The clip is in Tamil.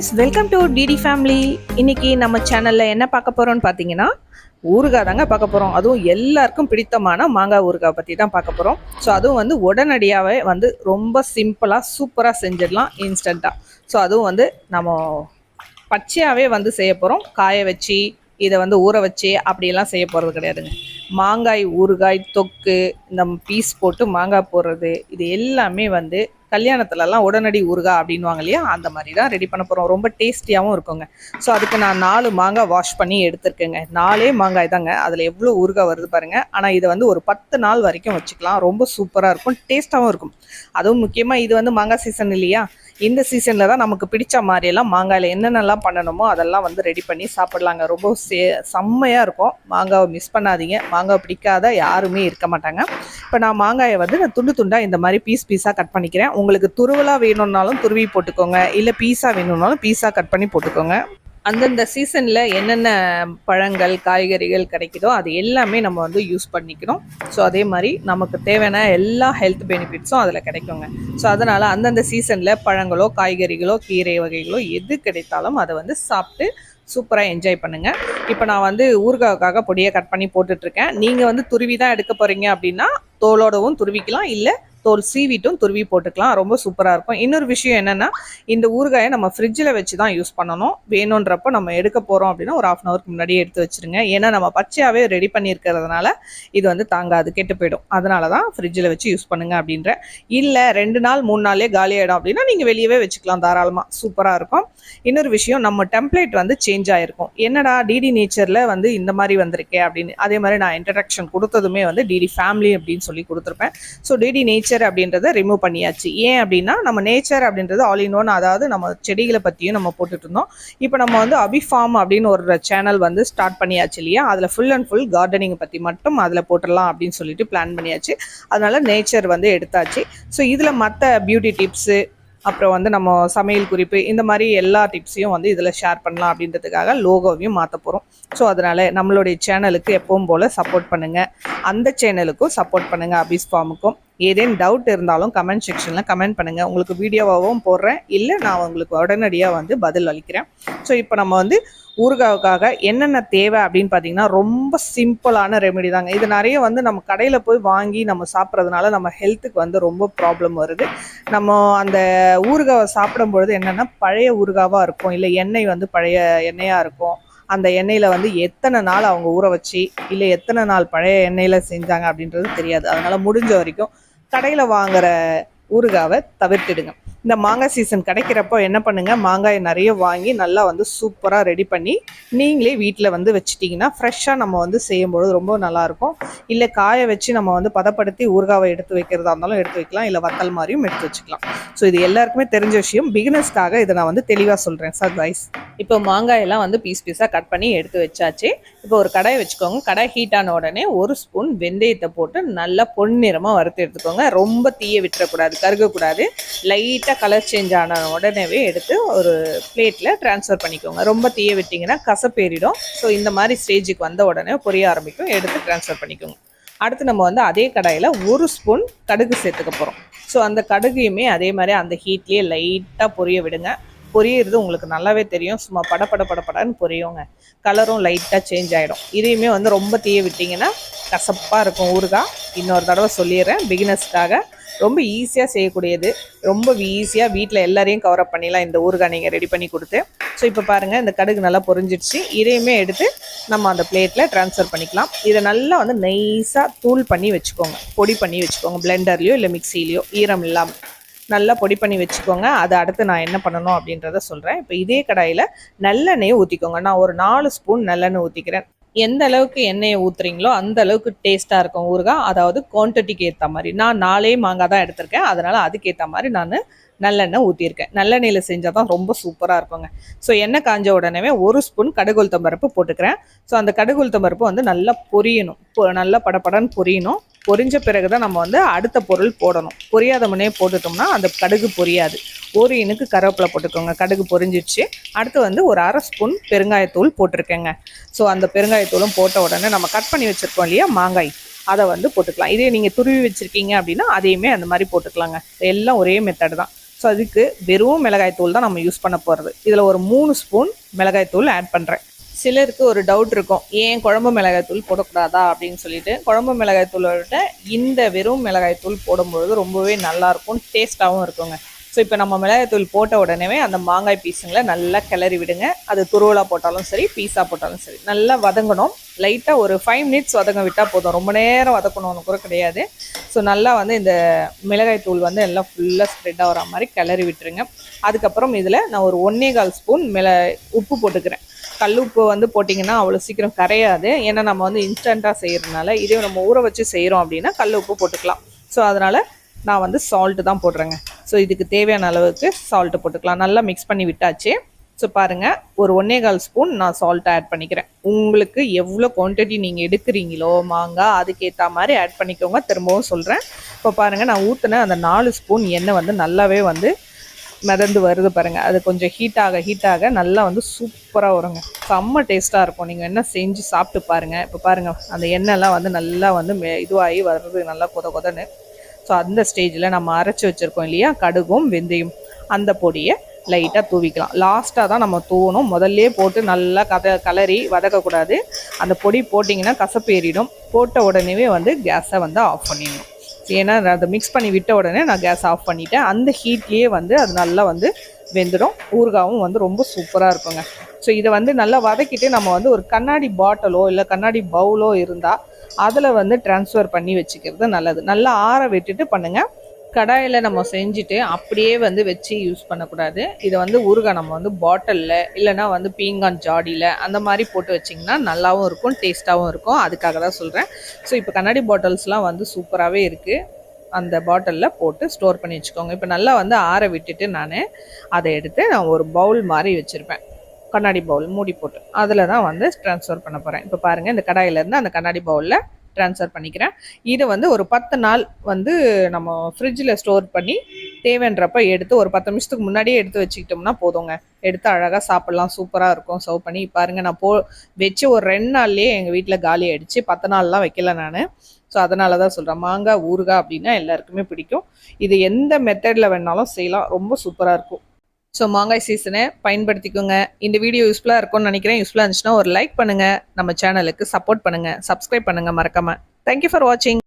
Guys welcome to DD family இன்னைக்கு நம்ம சேனலில் என்ன பார்க்க போகிறோம்னு பார்த்தீங்கன்னா ஊறுகாய் தாங்க பார்க்க போகிறோம் அதுவும் எல்லாருக்கும் பிடித்தமான மாங்காய் ஊறுகாய் பற்றி தான் பார்க்க போகிறோம் ஸோ அதுவும் வந்து உடனடியாகவே வந்து ரொம்ப சிம்பிளாக சூப்பராக செஞ்சிடலாம் இன்ஸ்டண்ட்டாக ஸோ அதுவும் வந்து நம்ம பச்சையாகவே வந்து செய்ய போகிறோம் காய வச்சு இதை வந்து ஊற வச்சு அப்படியெல்லாம் செய்ய போகிறது கிடையாதுங்க. மாங்காய் ஊறுகாய் தொக்கு இந்த பீஸ் போட்டு மாங்காய் போடுறது இது எல்லாமே வந்து கல்யாணத்துலலாம் உடனடி ஊறுகாய் அப்படின்வாங்க இல்லையா? அந்த மாதிரி தான் ரெடி பண்ண போகிறோம் ரொம்ப டேஸ்டியாகவும் இருக்குங்க. ஸோ அதுக்கு நான் நாலு மாங்காய் வாஷ் பண்ணி எடுத்திருக்கேங்க. நாலே மாங்காய் தாங்க. அதில் எவ்வளோ ஊறுகாய் வருது பாருங்கள் ஆனால் இதை வந்து ஒரு பத்து நாள் வரைக்கும் வச்சுக்கலாம். ரொம்ப சூப்பராக இருக்கும். டேஸ்ட்டாகவும் இருக்கும். அதுவும் முக்கியமாக இது வந்து மாங்காய் சீசன் இல்லையா? இந்த சீசனில் தான் நமக்கு பிடிச்ச மாதிரியெல்லாம் மாங்காயில் என்னென்னலாம் பண்ணணுமோ அதெல்லாம் வந்து ரெடி பண்ணி சாப்பிட்லாங்க. ரொம்ப சே செம்மையாக இருக்கும். மாங்காவை மிஸ் பண்ணாதீங்க. மாங்காய் பிடிக்காத யாருமே இருக்க மாட்டாங்க. இப்போ நான் மாங்காயை வந்து நான் துண்டு துண்டாக இந்த மாதிரி பீஸ் பீஸாக கட் பண்ணிக்கிறேன். உங்களுக்கு துருவலாக வேணும்னாலும் துருவி போட்டுக்கோங்க. இல்லை பீஸா வேணும்னாலும் பீஸா கட் பண்ணி போட்டுக்கோங்க. அந்தந்த சீசனில் என்னென்ன பழங்கள் காய்கறிகள் கிடைக்குதோ அது எல்லாமே நம்ம வந்து யூஸ் பண்ணிக்கணும் ஸோ அதே மாதிரி நமக்கு தேவையான எல்லா ஹெல்த் பெனிஃபிட்ஸும் அதில் கிடைக்குங்க. ஸோ அதனால் அந்தந்த சீசனில் பழங்களோ காய்கறிகளோ கீரை வகைகளோ எது கிடைத்தாலும் அதை வந்து சாப்பிட்டு சூப்பராக என்ஜாய் பண்ணுங்கள் இப்போ நான் வந்து ஊறுகாவுக்காக பொடியை கட் பண்ணி போட்டுட்ருக்கேன் நீங்கள் வந்து துருவி தான் எடுக்க போகிறீங்க அப்படின்னா தோலோடவும் துருவிக்கலாம். இல்லை தோல் சீவிட்டும் துருவி போட்டுக்கலாம். ரொம்ப சூப்பராக இருக்கும். இன்னொரு விஷயம் என்னென்னா இந்த ஊறுகாயை நம்ம ஃப்ரிட்ஜில் வச்சு தான் யூஸ் பண்ணணும். வேணுன்றப்போ நம்ம எடுக்க போகிறோம் அப்படின்னா ஒரு ஆஃப் அன் ஹவருக்கு முன்னாடியே எடுத்து வச்சுருங்க. ஏன்னா நம்ம பச்சையாகவே ரெடி பண்ணியிருக்கிறதுனால இது வந்து தாங்காது கெட்டு போயிடும். அதனால தான் ஃப்ரிட்ஜில் வச்சு யூஸ் பண்ணுங்க அப்படின்ற. இல்லை ரெண்டு நாள் மூணு நாளே காலியாயிடும் அப்படின்னா நீங்கள் வெளியவே வச்சுக்கலாம் தாராளமாக சூப்பராக இருக்கும். இன்னொரு விஷயம் நம்ம டெம்ப்ளேட் வந்து சேஞ்ச் ஆகிருக்கும் என்னடா டிடி நேச்சரில் வந்து இந்த மாதிரி வந்திருக்கே அப்படின்னு. அதே மாதிரி நான் இன்ட்ரடக்ஷன் கொடுத்ததுமே வந்து டிடி ஃபேமிலி அப்படின்னு சொல்லி கொடுத்துருப்பேன். ஸோ டிடி நேச்சர் நேச்சர் அப்படின்றத ரிமூவ் பண்ணியாச்சு. ஏன் அப்படின்னா நம்ம நேச்சர் அப்படின்றது ஆல் இன் ஒன் அதாவது நம்ம செடிகளை பற்றியும் நம்ம போட்டுட்டு இருந்தோம். இப்போ நம்ம வந்து அபிஃபார்ம் அப்படின்னு ஒரு சேனல் வந்து ஸ்டார்ட் பண்ணியாச்சு இல்லையா? அதில் ஃபுல் அண்ட் ஃபுல் கார்டனிங் பற்றி மட்டும் அதில் போட்டுடலாம் அப்படின்னு சொல்லிட்டு பிளான் பண்ணியாச்சு. அதனால நேச்சர் வந்து எடுத்தாச்சு. ஸோ இதில் மற்ற பியூட்டி டிப்ஸு அப்புறம் வந்து நம்ம சமையல் குறிப்பு இந்த மாதிரி எல்லா டிப்ஸையும் வந்து இதில் ஷேர் பண்ணலாம் அப்படின்றதுக்காக லோகோவையும் மாற்ற போகிறோம் ஸோ அதனால் நம்மளுடைய சேனலுக்கு எப்பவும் போல் சப்போர்ட் பண்ணுங்கள் அந்த சேனலுக்கும் சப்போர்ட் பண்ணுங்கள் அபிஸ் ஃபார்முக்கும் ஏதேன் டவுட் இருந்தாலும் கமெண்ட் செக்ஷனில் கமெண்ட் பண்ணுங்கள் உங்களுக்கு வீடியோவாகவும் போடுறேன். இல்லை நான் உங்களுக்கு உடனடியாக வந்து பதில் அளிக்கிறேன். ஸோ இப்போ நம்ம வந்து ஊறுகாவுக்காக என்னென்ன தேவை அப்படின்னு பார்த்தீங்கன்னா ரொம்ப சிம்பிளான ரெமெடி தாங்க. இது நிறைய வந்து நம்ம கடையில் போய் வாங்கி நம்ம சாப்பிட்றதுனால நம்ம ஹெல்த்துக்கு வந்து ரொம்ப ப்ராப்ளம் வருது. நம்ம அந்த ஊறுகாவை சாப்பிடும் பொழுது என்னென்னா பழைய ஊறுகாவாக இருக்கும். இல்லை எண்ணெய் வந்து பழைய எண்ணெயாக இருக்கும். அந்த எண்ணெயில் வந்து எத்தனை நாள் அவங்க ஊற வச்சு இல்லை எத்தனை நாள் பழைய எண்ணெயில் செஞ்சாங்க அப்படின்றது தெரியாது. அதனால் முடிஞ்ச வரைக்கும் கடையில் வாங்குற ஊறுகாவை தவிர்த்துடுங்க. இந்த மாங்காய் சீசன் கிடைக்கிறப்போ என்ன பண்ணுங்கள் மாங்காயை நிறைய வாங்கி நல்லா வந்து சூப்பராக ரெடி பண்ணி நீங்களே வீட்டில் வந்து வச்சிட்டிங்கன்னா ஃப்ரெஷ்ஷாக நம்ம வந்து செய்யும்பொழுது ரொம்ப நல்லாயிருக்கும். இல்லை காய வச்சு நம்ம வந்து பதப்படுத்தி ஊறுகாவை எடுத்து வைக்கிறதா இருந்தாலும் எடுத்து வைக்கலாம். இல்லை வத்தல் மாதிரியும் எடுத்து வச்சுக்கலாம். ஸோ இது எல்லாருக்குமே தெரிஞ்ச விஷயம். பிகினர்ஸ்க்காக இதை நான் வந்து தெளிவாக சொல்கிறேன் சார் வைஸ் இப்போ மாங்காயெல்லாம் வந்து பீஸ் பீஸாக கட் பண்ணி எடுத்து வச்சாச்சு. இப்போ ஒரு கடாயை வச்சுக்கோங்க. கடாய் ஹீட் ஆன உடனே ஒரு ஸ்பூன் வெந்தயத்தை போட்டு நல்லா பொன்னிறமாக வறுத்து எடுத்துக்கோங்க. ரொம்ப தீயை விட்டுறக்கூடாது கருகக்கூடாது. லைட்டாக கலர் சேஞ்ச் ஆன உடனேவே எடுத்து ஒரு பிளேட்டில் ட்ரான்ஸ்ஃபர் பண்ணிக்கோங்க. ரொம்ப தீயை விட்டிங்கன்னா கசப்பேறிடும் ஸோ இந்த மாதிரி ஸ்டேஜுக்கு வந்த உடனே பொரிய ஆரம்பிக்கும். எடுத்து ட்ரான்ஸ்ஃபர் பண்ணிக்கோங்க. அடுத்து நம்ம வந்து அதே கடாயில் ஒரு ஸ்பூன் கடுகு சேர்த்துக்க போகிறோம் ஸோ அந்த கடுகையுமே அதே மாதிரி அந்த ஹீட்லேயே லைட்டாக பொரிய விடுங்க. பொரியிறது உங்களுக்கு நல்லாவே தெரியும். சும்மா பட பட பட படன்னு பொரியுங்க. கலரும் லைட்டாக சேஞ்ச் ஆகிடும் இதையுமே வந்து ரொம்ப தீய விட்டிங்கன்னா கசப்பாக இருக்கும் ஊறுகாய். இன்னொரு தடவை சொல்லிடுறேன். பிகினர்ஸ்க்காக ரொம்ப ஈஸியாக செய்யக்கூடியது. ரொம்ப ஈஸியாக வீட்டில் எல்லாரையும் கவர் அப் பண்ணிடலாம். இந்த ஊறுகாய் நீங்கள் ரெடி பண்ணி கொடுத்து. ஸோ இப்போ பாருங்கள் இந்த கடுகு நல்லா பொரிஞ்சிடுச்சு. இதையுமே எடுத்து நம்ம அந்த பிளேட்டில் ட்ரான்ஸ்ஃபர் பண்ணிக்கலாம். இதை நல்லா வந்து நைஸாக தூள் பண்ணி வச்சுக்கோங்க. பொடி பண்ணி வச்சுக்கோங்க. பிளெண்டர்லேயோ இல்லை மிக்சிலேயோ ஈரம் இல்லாமல் நல்லா பொடி பண்ணி வச்சுக்கோங்க. அதை அடுத்து நான் என்ன பண்ணணும் அப்படின்றத சொல்கிறேன் இப்போ இதே கடாயில் நல்லெண்ணெயை ஊற்றிக்கோங்க நான் ஒரு நாலு ஸ்பூன் நல்லெண்ணெய் ஊற்றிக்கிறேன் எந்த அளவுக்கு எண்ணெயை ஊற்றுறீங்களோ அந்த அளவுக்கு டேஸ்ட்டாக இருக்கும் ஊறுகாய். அதாவது குவான்டிட்டிக்கு ஏற்ற மாதிரி. நான் நாலே மாங்காய் தான் எடுத்திருக்கேன். அதனால் அதுக்கேற்ற மாதிரி நான் நல்லெண்ணெய் ஊற்றிருக்கேன் நல்லெண்ணெயில் செஞ்சால் தான் ரொம்ப சூப்பராக இருக்குங்க. ஸோ எண்ணெய் காஞ்ச உடனே ஒரு ஸ்பூன் கடுகுளுத்தம் பருப்பு போட்டுக்கிறேன். ஸோ அந்த கடுகுளுத்தம் பருப்பு வந்து நல்லா பொரியணும். பொ- நல்லா படபடன்னு பொரியணும். பொரிஞ்ச பிறகு தான் நம்ம வந்து அடுத்த பொருள் போடணும். பொரியாத முன்னே போட்டுட்டோம்னா அந்த கடுகு பொரியாது. ஒரு இனுக்கு கருவேப்பிலை போட்டுக்கோங்க. கடுகு பொரிஞ்சிடுச்சு அடுத்து வந்து ஒரு அரை ஸ்பூன் பெருங்காயத்தூள் போட்டிருக்கேங்க. ஸோ அந்த பெருங்காயத்தூளும் போட்ட உடனே நம்ம கட் பண்ணி வச்சுருக்கோம் இல்லையா மாங்காய். அதை வந்து போட்டுக்கலாம். இதே நீங்கள் துருவி வச்சுருக்கீங்க அப்படின்னா அதையுமே அந்த மாதிரி போட்டுக்கலாங்க. எல்லாம் ஒரே மெத்தடு தான். ஸோ அதுக்கு வெறும் மிளகாய் தூள் தான் நம்ம யூஸ் பண்ண போகிறது இதில் ஒரு மூணு ஸ்பூன் மிளகாய் தூள் ஆட் பண்ணுறேன் சிலருக்கு ஒரு டவுட் இருக்கும். ஏன் குழம்பு மிளகாய் தூள் போடக்கூடாதா அப்படின்னு சொல்லிட்டு. குழம்பு மிளகாய் தூளை விட இந்த வெறும் மிளகாய் தூள் போடும்பொழுது ரொம்பவே நல்லாயிருக்கும் டேஸ்ட்டாகவும் இருக்குங்க. ஸோ இப்போ நம்ம மிளகாய்த்தூள் போட்ட உடனே அந்த மாங்காய் பீஸுங்களை நல்லா கிளறி விடுங்க. அது துருவலாக போட்டாலும் சரி பீஸாக போட்டாலும் சரி நல்லா வதங்கணும். லைட்டாக ஒரு ஃபைவ் மினிட்ஸ் வதங்க விட்டால் போதும். ரொம்ப நேரம் வதக்கணும்னு கூட கிடையாது. ஸோ நல்லா வந்து இந்த மிளகாய் தூள் வந்து எல்லாம் ஃபுல்லாக ஸ்ப்ரெட் ஆகிற மாதிரி கிளறி விட்டுருங்க. அதுக்கப்புறம் இதில் நான் ஒரு ஒன்றே கால் ஸ்பூன் மிள உப்பு போட்டுக்கிறேன். கல் உப்பு வந்து போட்டிங்கன்னா அவ்வளோ சீக்கிரம் கரையாது. ஏன்னா நம்ம வந்து இன்ஸ்டண்ட்டாக செய்கிறதுனால இதே நம்ம ஊற வச்சு செய்கிறோம் அப்படின்னா கல் உப்பு போட்டுக்கலாம். ஸோ அதனால் நான் வந்து சால்ட்டு தான் போடுறேங்க. ஸோ இதுக்கு தேவையான அளவுக்கு சால்ட்டு போட்டுக்கலாம். நல்லா மிக்ஸ் பண்ணி விட்டாச்சு. ஸோ பாருங்கள் ஒரு ஒன்னே கால் ஸ்பூன் நான் சால்ட் ஆட் பண்ணிக்கிறேன். உங்களுக்கு எவ்வளோ குவான்டிட்டி நீங்கள் எடுக்கிறீங்களோ மாங்காய் அதுக்கேற்ற மாதிரி ஆட் பண்ணிக்கோங்க. திரும்பவும் சொல்கிறேன் இப்போ பாருங்கள் நான் ஊற்றின அந்த நாலு ஸ்பூன் எண்ணெய் வந்து நல்லாவே வந்து மிதந்து வருது பாருங்கள் அது கொஞ்சம் ஹீட் ஆக ஹீட் ஆக நல்லா வந்து சூப்பராக வருங்க. செம்ம டேஸ்ட்டாக இருக்கும். நீங்கள் என்ன செஞ்சு சாப்பிட்டு பாருங்கள் இப்போ பாருங்கள் அந்த எண்ணெய்லாம் வந்து நல்லா வந்து மெ- இதுவாகி வருது நல்லா கொத கொதன்னு. ஸோ அந்த ஸ்டேஜில் நம்ம அரைச்சி வச்சுருக்கோம் இல்லையா? கடுகும் வெந்தயம். அந்த பொடியை லைட்டாக தூவிக்கலாம். லாஸ்ட்டாக தான் நம்ம தூவணும். முதல்லே போட்டு நல்லா கத கலரி வதக்கக்கூடாது. அந்த பொடி போட்டிங்கன்னா கசப்பு ஏறிடும். போட்ட உடனேவே வந்து கேஸை வந்து ஆஃப் பண்ணிடணும். ஏன்னா நான் அதை மிக்ஸ் பண்ணி விட்ட உடனே நான் கேஸ் ஆஃப் பண்ணிட்டேன். அந்த ஹீட்லேயே வந்து அது நல்லா வந்து வெந்துடும். ஊறுகாவும் வந்து ரொம்ப சூப்பராக இருக்குங்க. ஸோ இதை வந்து நல்லா வதக்கிட்டு நம்ம வந்து ஒரு கண்ணாடி பாட்டிலோ இல்லை கண்ணாடி பவுலோ இருந்தால் அதில் வந்து ட்ரான்ஸ்ஃபர் பண்ணி வச்சுக்கிறது நல்லது. நல்லா ஆற விட்டுட்டு பண்ணுங்கள் கடாயில் நம்ம செஞ்சுட்டு அப்படியே வந்து வச்சு யூஸ் பண்ணக்கூடாது. இதை வந்து ஊறுகாய் நம்ம வந்து பாட்டிலில் இல்லைன்னா வந்து பீங்கான் ஜாடியில் அந்த மாதிரி போட்டு வச்சிங்கன்னா நல்லாவும் இருக்கும் டேஸ்ட்டாகவும் இருக்கும். அதுக்காக தான் சொல்கிறேன் ஸோ இப்போ கண்ணாடி பாட்டில்ஸ்லாம் வந்து சூப்பராகவே இருக்குது அந்த பாட்டிலில் போட்டு ஸ்டோர் பண்ணி வச்சுக்கோங்க. இப்போ நல்லா வந்து ஆற விட்டுட்டு நான் அதை எடுத்து நான் ஒரு பவுல் மாதிரி வச்சுருப்பேன். கண்ணாடி பவுல் மூடி போட்டு அதில் தான் வந்து ட்ரான்ஸ்ஃபர் பண்ண போகிறேன் இப்போ பாருங்கள் இந்த கடாயிலேருந்து அந்த கண்ணாடி பவுலில் ட்ரான்ஸ்ஃபர் பண்ணிக்கிறேன். இது வந்து ஒரு பத்து நாள் வந்து நம்ம ஃப்ரிட்ஜில் ஸ்டோர் பண்ணி தேவைன்றப்ப எடுத்து ஒரு பத்து நிமிஷத்துக்கு முன்னாடியே எடுத்து வச்சுக்கிட்டோம்னா போதுங்க. எடுத்து அழகாக சாப்பிட்லாம் சூப்பராக இருக்கும். சர்வ் பண்ணி பாருங்கள் நான் போ வச்சு ஒரு ரெண்டு நாள்லேயே எங்கள் வீட்டில் காலி ஆயிடுச்சு. பத்து நாள்லாம் வைக்கல நான். ஸோ அதனால தான் சொல்கிறேன் மாங்காய் ஊறுகாய் அப்படின்னா எல்லாருக்குமே பிடிக்கும். இது எந்த மெத்தடில் வேணாலும் செய்யலாம். ரொம்ப சூப்பராக இருக்கும். ஸோ மாங்காய் சீசனை பயன்படுத்திக்கோங்க. இந்த வீடியோ யூஸ்ஃபுல்லாக இருக்கும்னு நினைக்கிறேன். யூஸ்ஃபுல்லாக இருந்துச்சுன்னா ஒரு லைக் பண்ணுங்கள் நம்ம சேனலுக்கு சப்போர்ட் பண்ணுங்கள் சப்ஸ்கிரைப் பண்ணுங்கள் மறக்காமல் தேங்க்யூ ஃபார் வாட்சிங்